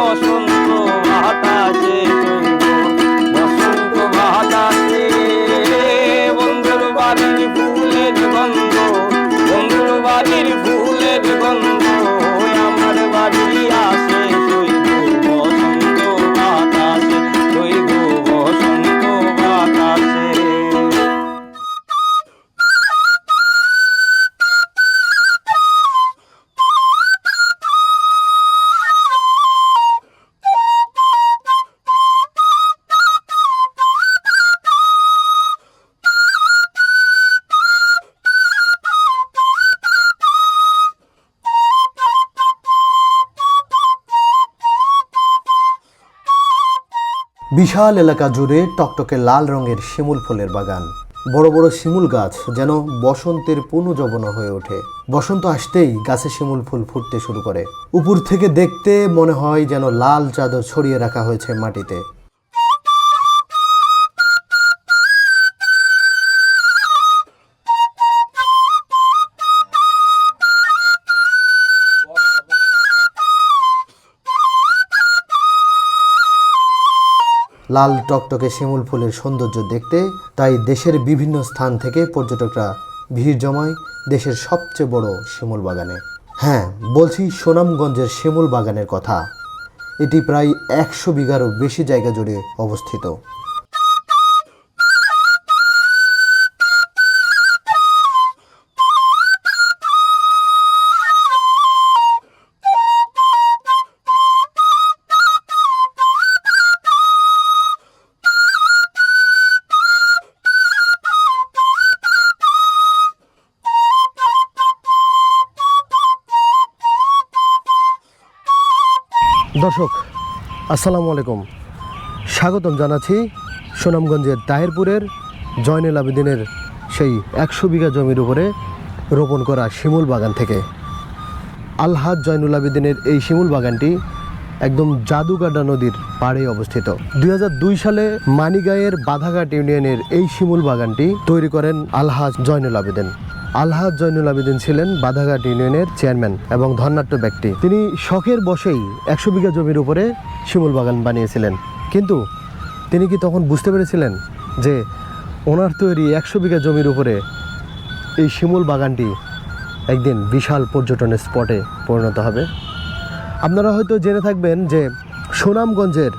বসন্ত বিশাল এলাকা জুড়ে টকটকে লাল রঙের শিমুল ফুলের বাগান। বড় বড় শিমুল গাছ যেন বসন্তের পুনঃজবন হয়ে ওঠে। বসন্ত আসতেই গাছে শিমুল ফুল ফুটতে শুরু করে। উপর থেকে দেখতে মনে হয় যেন লাল চাদর ছড়িয়ে রাখা হয়েছে মাটিতে। লাল টকটকে শিমুল ফুলের সৌন্দর্য দেখতে, তাই দেশের বিভিন্ন স্থান থেকে পর্যটকরা ভিড় জমায় দেশের সবচেয়ে বড় শিমুল বাগানে। হ্যাঁ বলছি সুনামগঞ্জের শিমুল বাগানের কথা। এটি প্রায় একশো বিঘারও বেশি জায়গা জুড়ে অবস্থিত। দর্শক, আসসালামু আলাইকুম। স্বাগতম জানাচ্ছি সুনামগঞ্জের তাহিরপুরের জয়নুল আবেদিনের সেই একশো বিঘা জমির উপরে রোপণ করা শিমুল বাগান থেকে। আলহাজ জয়নুল আবেদিনের এই শিমুল বাগানটি একদম জাদুগাডা নদীর পাড়ে অবস্থিত। দুই হাজার দুই সালে মানিগাঁয়ের বাধাঘাট ইউনিয়নের এই শিমুল বাগানটি তৈরি করেন আলহাজ জয়নুল আবেদিন। আলহাজ জয়নুল আবেদিন ছিলেন বাধাঘাট ইউনিয়নের চেয়ারম্যান এবং ধর্নাট্য ব্যক্তি। তিনি শখের বসেই একশো বিঘা জমির উপরে শিমুল বাগান বানিয়েছিলেন। কিন্তু তিনি কি তখন বুঝতে পেরেছিলেন যে ওনার তৈরি একশো বিঘা জমির উপরে এই শিমুল বাগানটি একদিন বিশাল পর্যটনের স্পটে পরিণত হবে? আপনারা হয়তো জেনে থাকবেন যে সুনামগঞ্জের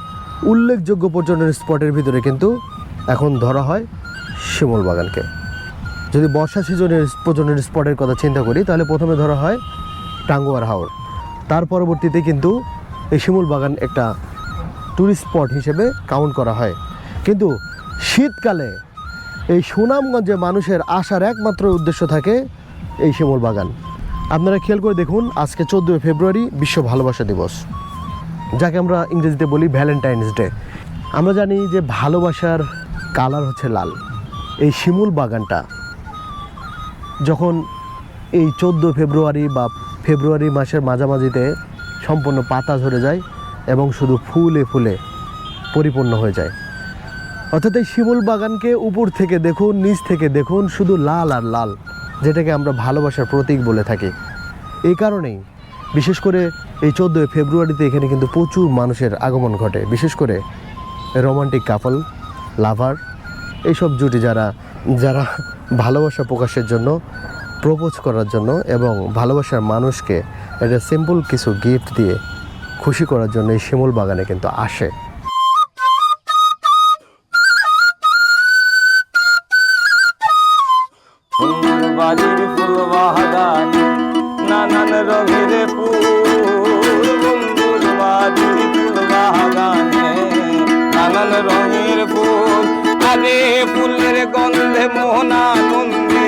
উল্লেখযোগ্য পর্যটন স্পটের ভিতরে কিন্তু এখন ধরা হয় শিমুল বাগানকে। যদি বর্ষা সিজনের পর্যটন স্পটের কথা চিন্তা করি, তাহলে প্রথমে ধরা হয় টাঙ্গুয়ার হাওর। তার পরবর্তীতে কিন্তু এই শিমুল বাগান একটা ট্যুরিস্ট স্পট হিসেবে কাউন্ট করা হয়। কিন্তু শীতকালে এই সুনামগঞ্জে মানুষের আসার একমাত্র উদ্দেশ্য থাকে এই শিমুল বাগান। আপনারা খেয়াল করে দেখুন, আজকে চোদ্দোই ফেব্রুয়ারি বিশ্ব ভালোবাসা দিবস। যাকে আমরা ইংরেজিতে বলি ভ্যালেন্টাইন্স ডে। আমরা জানি যে ভালোবাসার কালার হচ্ছে লাল। এই শিমুল বাগানটা যখন এই চোদ্দ ফেব্রুয়ারি বা ফেব্রুয়ারি মাসের মাঝামাঝিতে সম্পূর্ণ পাতা ঝরে যায় এবং শুধু ফুলে ফুলে পরিপূর্ণ হয়ে যায়। অর্থাৎ এই শিমুল বাগানকে উপর থেকে দেখুন, নিচ থেকে দেখুন, শুধু লাল আর লাল, যেটাকে আমরা ভালোবাসার প্রতীক বলে থাকি। এই কারণেই বিশেষ করে এই চোদ্দোই ফেব্রুয়ারিতে এখানে কিন্তু প্রচুর মানুষের আগমন ঘটে। বিশেষ করে রোমান্টিক কাপল লাভার এইসব জুটি যারা যারা ভালোবাসা প্রকাশের জন্য প্রপোজ করার জন্য এবং ভালোবাসার মানুষকে একটা সিম্পল কিছু গিফট দিয়ে খুশি করার জন্য এই শিমুল বাগানে কিন্তু আসে। রঙের রঙের ফুল আরে ফুলের গন্ধে মোহনানন্দে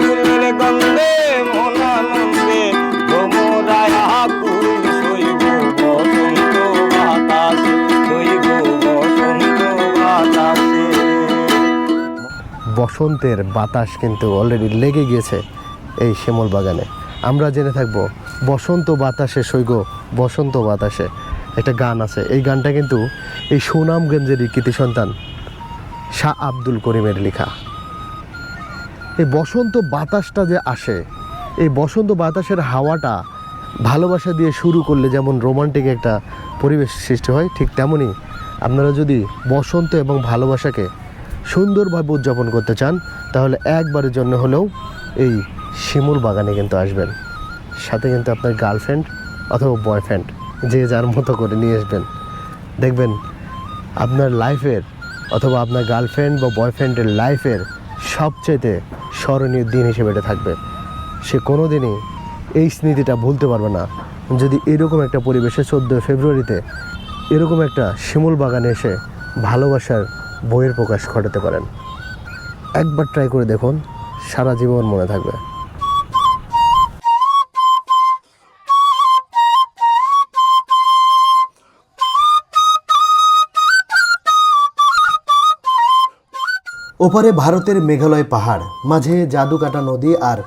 ফুলের গন্ধে মোহনানন্দে তোমরায় ফুল শৈব বসন্ত বাতাসে শৈব বসন্ত বাতাসে। বসন্তের বাতাস কিন্তু অলরেডি লেগে গিয়েছে এই শ্যামল বাগানে। আমরা জেনে থাকব, বসন্ত বাতাসে সৈগ বসন্ত বাতাসে। একটা গান আছে, এই গানটা কিন্তু এই সুনামগঞ্জেরই কৃতি সন্তান। শাহ আব্দুল করিমের লেখা। এই বসন্ত বাতাসটা যে আসে, এই বসন্ত বাতাসের হাওয়াটা ভালোবাসা দিয়ে শুরু করলে যেমন রোমান্টিক একটা পরিবেশ সৃষ্টি হয়, ঠিক তেমনই আপনারা যদি বসন্ত এবং ভালোবাসাকে সুন্দরভাবে উদযাপন করতে চান, তাহলে একবারের জন্য হলেও এই শিমুল বাগানে কিন্তু আসবেন। সাথে কিন্তু আপনার গার্লফ্রেন্ড অথবা বয়ফ্রেন্ড, যে যার মতো করে নিয়ে আসবেন। দেখবেন আপনার লাইফের অথবা আপনার গার্লফ্রেন্ড বা বয়ফ্রেন্ডের লাইফের সবচেয়ে স্মরণীয় দিন হিসেবে এটা থাকবে। সে কোনো দিনই এই স্মৃতিটা ভুলতে পারবে না। যদি এরকম একটা পরিবেশে চোদ্দোই ফেব্রুয়ারিতে এরকম একটা শিমুল বাগানে এসে ভালোবাসার বইয়ের প্রকাশ ঘটাতে পারেন। একবার ট্রাই করে দেখুন, সারা জীবন মনে থাকবে। ওপারে ভারতের মেঘালয় পাহাড়, মাঝে জাদুকাটা নদী আর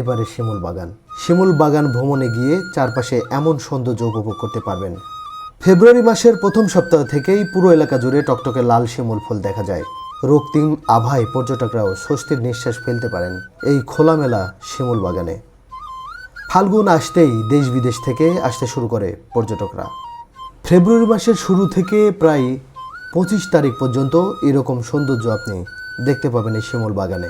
এপারে শিমুল বাগান। শিমুল বাগান ভ্রমণে গিয়ে চারপাশে এমন সৌন্দর্য উপভোগ করতে পারবেন। ফেব্রুয়ারি মাসের প্রথম সপ্তাহ থেকেই পুরো এলাকা জুড়ে টকটকে লাল শিমুল ফুল দেখা যায়। রক্তিম আভায় পর্যটকরাও স্বস্তির নিঃশ্বাস ফেলতে পারেন এই খোলামেলা শিমুল বাগানে। ফাল্গুন আসতেই দেশ বিদেশ থেকে আসতে শুরু করে পর্যটকরা। ফেব্রুয়ারি মাসের শুরু থেকে প্রায় পঁচিশ তারিখ পর্যন্ত এরকম সৌন্দর্য আপনি দেখতে পাবেন এই শিমুল বাগানে।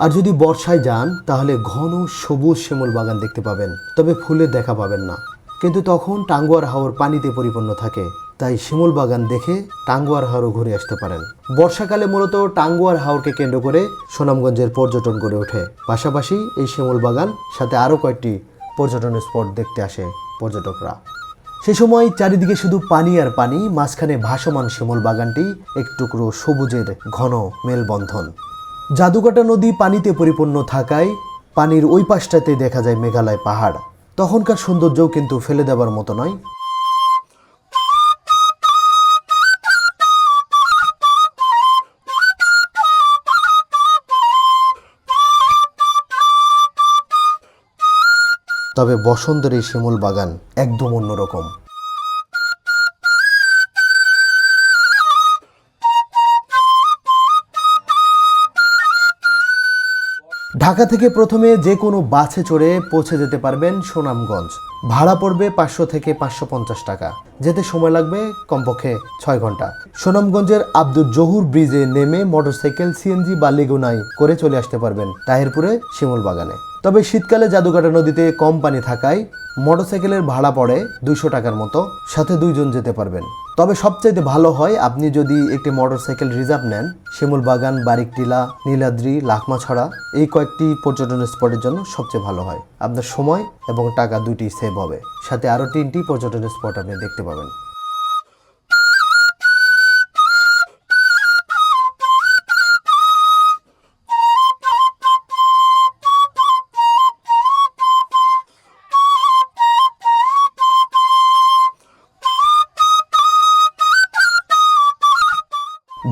আর যদি বর্ষায় যান, তাহলে ঘন সবুজ শিমুল বাগান দেখতে পাবেন, তবে ফুলের দেখা পাবেন না। কিন্তু তখন টাঙ্গুয়ার হাওর পানিতে পরিপূর্ণ থাকে, তাই শিমুল বাগান দেখে টাঙ্গুয়ার হাওরও ঘুরে আসতে পারেন। বর্ষাকালে মূলত টাঙ্গুয়ার হাওরকে কেন্দ্র করে সুনামগঞ্জের পর্যটন গড়ে ওঠে। পাশাপাশি এই শিমুল বাগান সাথে আরও কয়েকটি পর্যটন স্পট দেখতে আসে পর্যটকরা। সে সময় চারিদিকে শুধু পানি আর পানি, মাঝখানে ভাসমান শ্যামল বাগানটি, এক টুকরো সবুজের ঘন মেলবন্ধন। জাদুকাটা নদী পানিতে পরিপূর্ণ থাকায় পানির ওই পাশটাতে দেখা যায় মেঘালয় পাহাড়। তখনকার সৌন্দর্যও কিন্তু ফেলে দেওয়ার মতো নয়। তবে বসন্তের এই শিমুল বাগান একদম অন্যরকম। ঢাকা থেকে প্রথমে যে কোনো বাসে চড়ে পৌঁছে যেতে পারবেন সুনামগঞ্জ। ভাড়া পড়বে পাঁচশো থেকে পাঁচশো পঞ্চাশ টাকা। যেতে সময় লাগবে কমপক্ষে ছয় ঘণ্টা। সুনামগঞ্জের আব্দুল জহুর ব্রিজে নেমে মোটরসাইকেল, সিএনজি বা লেগুনাই করে চলে আসতে পারবেন তাহিরপুরে শিমুল বাগানে। তবে শীতকালে জাদুকাটা নদীতে কম পানি থাকায় মোটরসাইকেলের ভাড়া পড়ে দুইশো টাকার মতো, সাথে দুইজন যেতে পারবেন। তবে সবচাইতে ভালো হয় আপনি যদি একটি মোটরসাইকেল রিজার্ভ নেন, শিমুল বাগান, বারিকটিলা, নীলাদ্রি লাখমাছড়া এই কয়েকটি পর্যটন স্পটের জন্য সবচেয়ে ভালো হয়। আপনার সময় এবং টাকা দুইটি সেভ হবে। সাথে আরও তিনটি পর্যটন স্পট আপনি দেখতে পাবেন।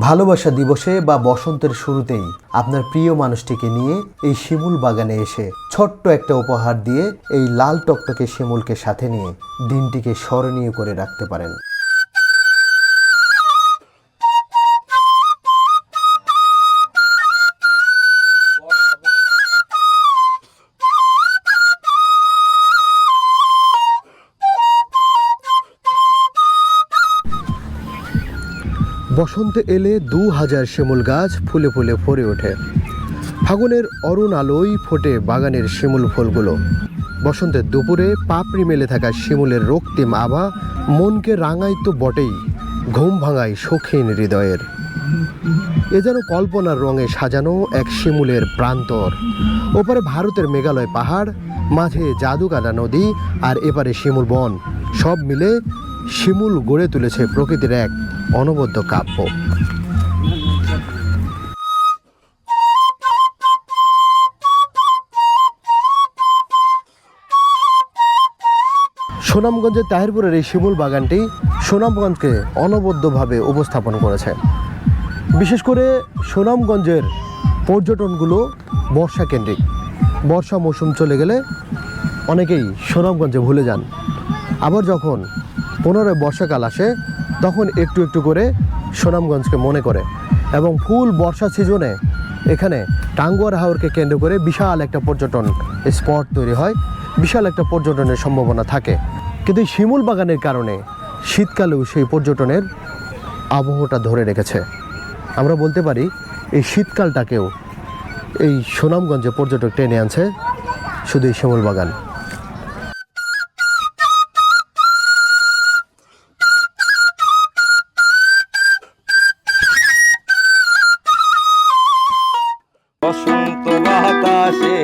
ভালোবাসা দিবসে বা বসন্তের শুরুতেই আপনার প্রিয় মানুষটিকে নিয়ে এই শিমুল বাগানে এসে ছোট্ট একটা উপহার দিয়ে এই লাল টকটকে শিমুলকে সাথে নিয়ে দিনটিকে স্মরণীয় করে রাখতে পারেন। বসন্তে এলে দু হাজার শিমুল গাছ ফুলে ফুলে ভরে ওঠে। ফাগুনের অরুণ আলোয় ফোটে বাগানের শিমুল ফুলগুলো। বসন্তের দুপুরে পাপড়ি মেলে থাকা শিমুলের রক্তিম আভা মনকে রাঙাই তো বটেই, ঘুম ভাঙায় শৌখিন হৃদয়ের। এ যেন কল্পনার রঙে সাজানো এক শিমুলের প্রান্তর। ওপারে ভারতের মেঘালয় পাহাড়, মাঝে জাদুকাদা নদী আর এপারে শিমুল বন, সব মিলে শিমুল গড়ে তুলেছে প্রকৃতির এক অনবদ্য কাব্য। সুনামগঞ্জের তাহিরপুরের এই শিমুল বাগানটি সুনামগঞ্জকে অনবদ্যভাবে উপস্থাপন করেছে। বিশেষ করে সুনামগঞ্জের পর্যটনগুলো বর্ষা কেন্দ্রিক বর্ষা মৌসুম চলে গেলে অনেকেই সুনামগঞ্জে ভুলে যান। আবার যখন পুনরায় বর্ষাকাল আসে, তখন একটু একটু করে সুনামগঞ্জকে মনে করে এবং ফুল বর্ষা সিজনে এখানে টাঙ্গুয়ার হাওরকে কেন্দ্র করে বিশাল একটা পর্যটন স্পট তৈরি হয়, বিশাল একটা পর্যটনের সম্ভাবনা থাকে। কিন্তু এই শিমুল বাগানের কারণে শীতকালেও সেই পর্যটনের আবহাওয়াটা ধরে রেখেছে। আমরা বলতে পারি, এই শীতকালটাকেও এই সুনামগঞ্জে পর্যটক টেনে আনছে শুধু এই শিমুল বাগান। বসন্ত বাতাসে